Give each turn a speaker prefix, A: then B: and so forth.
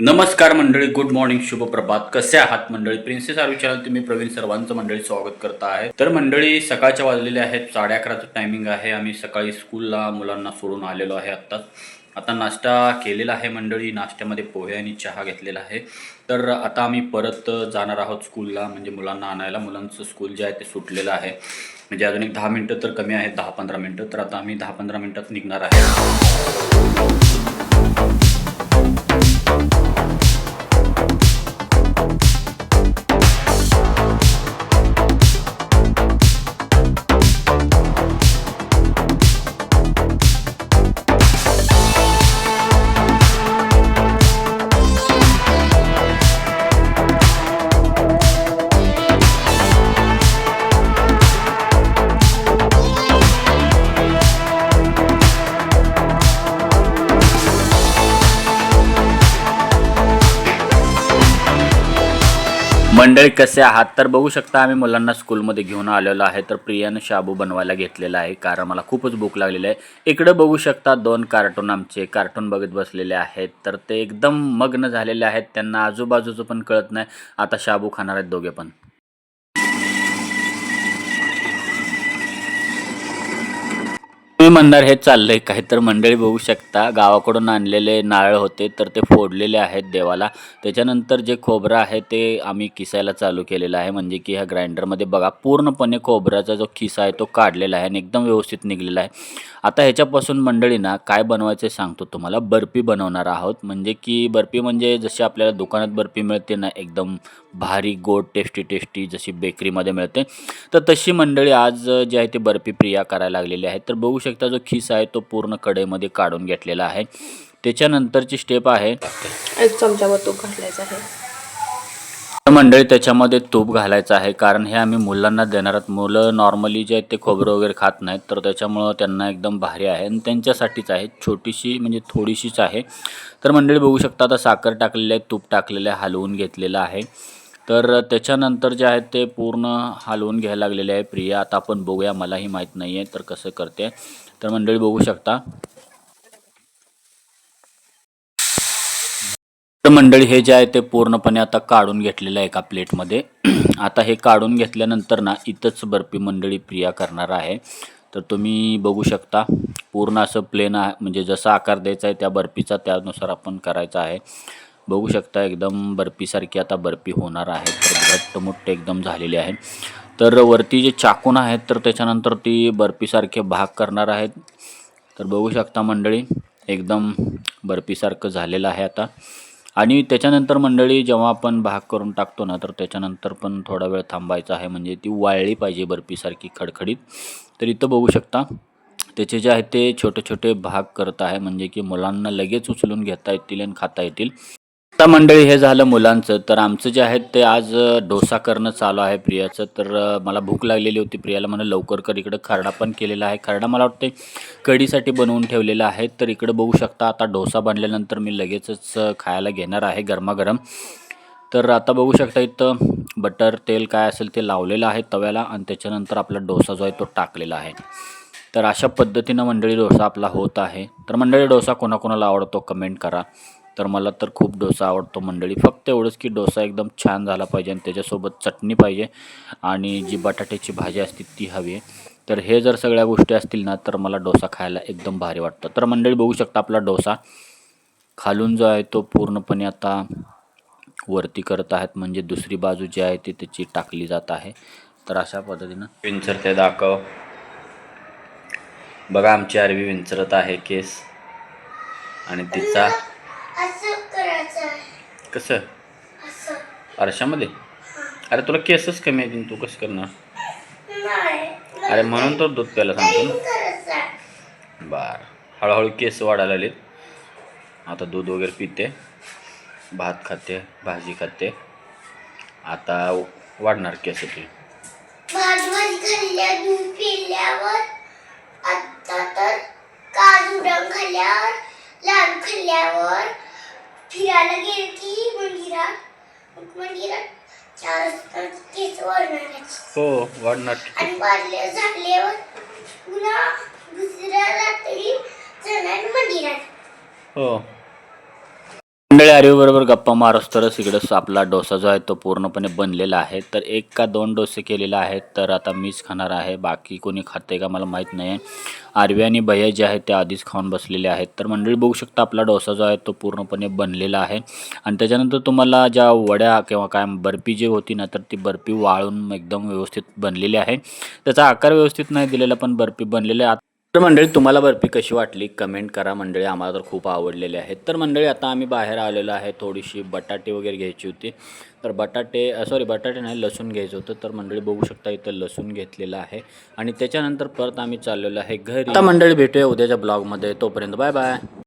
A: नमस्कार मंडळी good morning शुभ प्रभात कसे आहात मंडळी? प्रिन्सेस आरवी तुम्ही प्रवीण सर्वांचं मंडळी स्वागत करत आहे. तर मंडळी सकाळच्या वाजलेले आहेत साडे अकराचं टायमिंग आहे. आम्ही सकाळी स्कूलला मुलांना सोडून आलेलो आहे आत्ताच आता नाश्ता केलेला आहे मंडळी नाश्त्यामध्ये पोहे आणि चहा घेतलेला आहे. तर आता आम्ही परत जाणार आहोत स्कूलला म्हणजे मुलांना आणायला. मुलांचं स्कूल जे आहे ते सुटलेलं आहे. म्हणजे अजून एक दहा मिनटं तर कमी आहेत दहा पंधरा मिनटं. तर आता आम्ही दहा पंधरा मिनटात निघणार आहे. मंडळी कसे आहात? तर बघू शकता आम्ही मुलांना स्कूलमध्ये घेऊन आलेलो आहे. तर प्रियानं शाबू बनवायला घेतलेला आहे. कारण मला खूपच भूक लागलेली आहे. इकडं बघू शकता दोन कार्टून आमचे कार्टून बघत बसलेले आहेत. तर ते एकदम मग्न झालेले आहेत. त्यांना आजूबाजूचं पण कळत नाही. आता शाबू खाणार आहेत दोघे पण. मी म्हणणार हे चाललंय काय? तर मंडळी बघू शकता गावाकडून आणलेले नारळ होते तर ते फोडलेले आहेत देवाला. त्याच्यानंतर जे खोबरं आहे ते आम्ही किसायला चालू केलेलं आहे. म्हणजे की ह्या ग्राइंडरमध्ये बघा पूर्णपणे खोबऱ्याचा जो किसा आहे तो काढलेला आहे आणि एकदम व्यवस्थित निघलेला आहे. आता ह्याच्यापासून मंडळी ना काय बनवायचं सांगतो तुम्हाला. बर्फी बनवणार आहोत. म्हणजे की बर्फी म्हणजे जशी आपल्याला दुकानात बर्फी मिळते ना एकदम भारी गोड टेस्टी टेस्टी जशी बेकरीमध्ये मिळते. तर तशी मंडळी आज जी आहे ती बर्फी प्रिया करायला लागलेली आहे. तर बघू शकता जो खिस आहे तो पूर्ण कढईमध्ये काढून घेतलेला आहे. त्याच्यानंतरची स्टेप आहे.
B: एक चमचाभर तूप घालायचं आहे.
A: मंडळी त्याच्यामध्ये तूप घालायचं आहे. कारण हे आम्ही मुलांना देणार आहोत. मुलं नॉर्मली जे आहेत ते खोबरं वगैरे खात नाहीत. तर त्याच्यामुळं त्यांना एकदम भारी आहे. आणि त्यांच्यासाठीच आहे. छोटीशी म्हणजे थोडीशीच आहे. तर मंडळी बघू शकता आता साखर टाकलेलं आहे तूप टाकलेलं आहे हलवून घेतलेलं आहे. तर त्याच्यानंतर जे आहे ते पूर्ण हलवून घ्यायला लागलेले आहे. प्रिया आता आपण बघूया मलाही माहीत नाही आहे तर कसं करते. तर मंडळी बघू शकता. तर मंडळी हे जे आहे ते पूर्णपणे आता काढून घेतलेलं आहे एका प्लेटमध्ये. आता हे काढून घेतल्यानंतर ना इथंच बर्फी मंडळी प्रिया करणार आहे. तर तुम्ही बघू शकता पूर्ण असं प्लेन आहे. म्हणजे जसा आकार द्यायचा आहे त्या बर्फीचा त्यानुसार आपण करायचा आहे. बघू शकता एकदम बर्फीसारखी आता बर्फी होणार आहे. तर घट्टमुट्ट एकदम झालेली आहे. तर वरती जे चाकून आहेत तर त्याच्यानंतर ती बर्फीसारखे भाग करणार आहेत. तर बघू शकता मंडळी एकदम बर्फीसारखं झालेलं आहे आता. आणि त्याच्यानंतर मंडळी जेव्हा आपण भाग करून टाकतो ना तर त्याच्यानंतर पण थोडा वेळ थांबायचा आहे. म्हणजे ती वाळली पाहिजे बर्फीसारखी खडखडीत. तर इथं बघू शकता त्याचे जे आहे ते छोटे छोटे भाग करत आहे. म्हणजे की मुलांना लगेच उचलून घेता येतील आणि खाता येतील. आता मंडळी हे झालं मुलांचं. तर आमचं जे आहे ते आज डोसा करणं चालू आहे प्रियाचं. तर मला भूक लागलेली होती प्रियाला. म्हणून लवकर कर. इकडं खरडा पण केलेला आहे. खरडा मला वाटते कढीसाठी बनवून ठेवलेला आहे. तर इकडं बघू शकता आता डोसा बनल्यानंतर मी लगेचच खायला घेणार आहे गरमागरम. तर आता बघू शकता इथं बटर तेल काय असेल ते लावलेलं आहे तव्याला आणि त्याच्यानंतर आपला डोसा जो आहे तो टाकलेला आहे. तर अशा पद्धतीनं मंडळी डोसा आपला होत आहे. तर मंडळी डोसा कोणाकोणाला आवडतो कमेंट करा. तर मला तर खूप डोसा आवडतो मंडळी. फक्त एवढंच की डोसा एकदम छान झाला पाहिजे आणि त्याच्यासोबत चटणी पाहिजे आणि जी बटाट्याची भाजी असते ती हवी आहे. तर हे जर सगळ्या गोष्टी असतील ना तर मला डोसा खायला एकदम भारी वाटतं. तर मंडळी बघू शकता आपला डोसा. खालून जो आहे तो पूर्णपणे आता वरती करत आहेत. म्हणजे दुसरी बाजू जी आहे ती त्याची टाकली जात आहे. तर अशा पद्धतीनं विंचरते दाखव. बघा आमची आरवी विंचरत आहे केस. आणि तिचा कसं? आरशामध्ये? अरे तुला केसच कमी आहे तू कसं करणार? अरे म्हणून तर दूध प्यायला सांगतो ना. बर. हळूहळू केस वाढायला लागलेत. आता दूध वगैरे पिते. भात खाते भाजी खाते. आता वाढणार केस ती.
C: आता तर काजू रंग खाल्ल्यावर लाडू खाल्ल्यावर फिरायला गेलं की मंदिरात मंदिरात चार केस आहेत.
A: हो वाढणार.
C: आणि वाढले झाल्यावर पुन्हा दुसऱ्या रात्री जाणार मंदिरात.
A: हो. मंडळी आर्यबरोबर गप्पा मारस तरच इकडं आपला डोसा जो आहे तो पूर्णपणे बनलेला आहे. तर एक का दोन डोसे केलेले आहेत तर आता मीच खाणार आहे. बाकी कोणी खाते का मला माहीत नाही आहे आर्वी आणि भैया जे आहेत ते आधीच खाऊन बसलेले आहेत. तर मंडळी बघू शकता आपला डोसा जो आहे तो पूर्णपणे बनलेला आहे. आणि त्याच्यानंतर तुम्हाला ज्या वड्या किंवा काय बर्फी जी होती ना तर ती बर्फी वाळून एकदम व्यवस्थित बनलेली आहे. त्याचा आकार व्यवस्थित नाही दिलेला पण बर्फी बनलेली आहे. तर मंडळी तुम्हाला बर्फी कशी वाटली? कमेंट करा. मंडळी आम्हाला तर खूप आवडलेली आहेत. तर मंडळी आता आम्ही बाहेर आलेलो आहे. थोडीशी बटाटे वगैरे घ्यायची होती. तर बटाटे सॉरी बटाटे नाही लसूण घ्यायचं होतं. तर मंडळी बघू शकता इथं लसूण घेतलेलं आहे. आणि त्याच्यानंतर परत आम्ही चाललेलो आहे घरी. आता मंडळी भेटूया उद्याच्या ब्लॉगमध्ये. तोपर्यंत बाय बाय.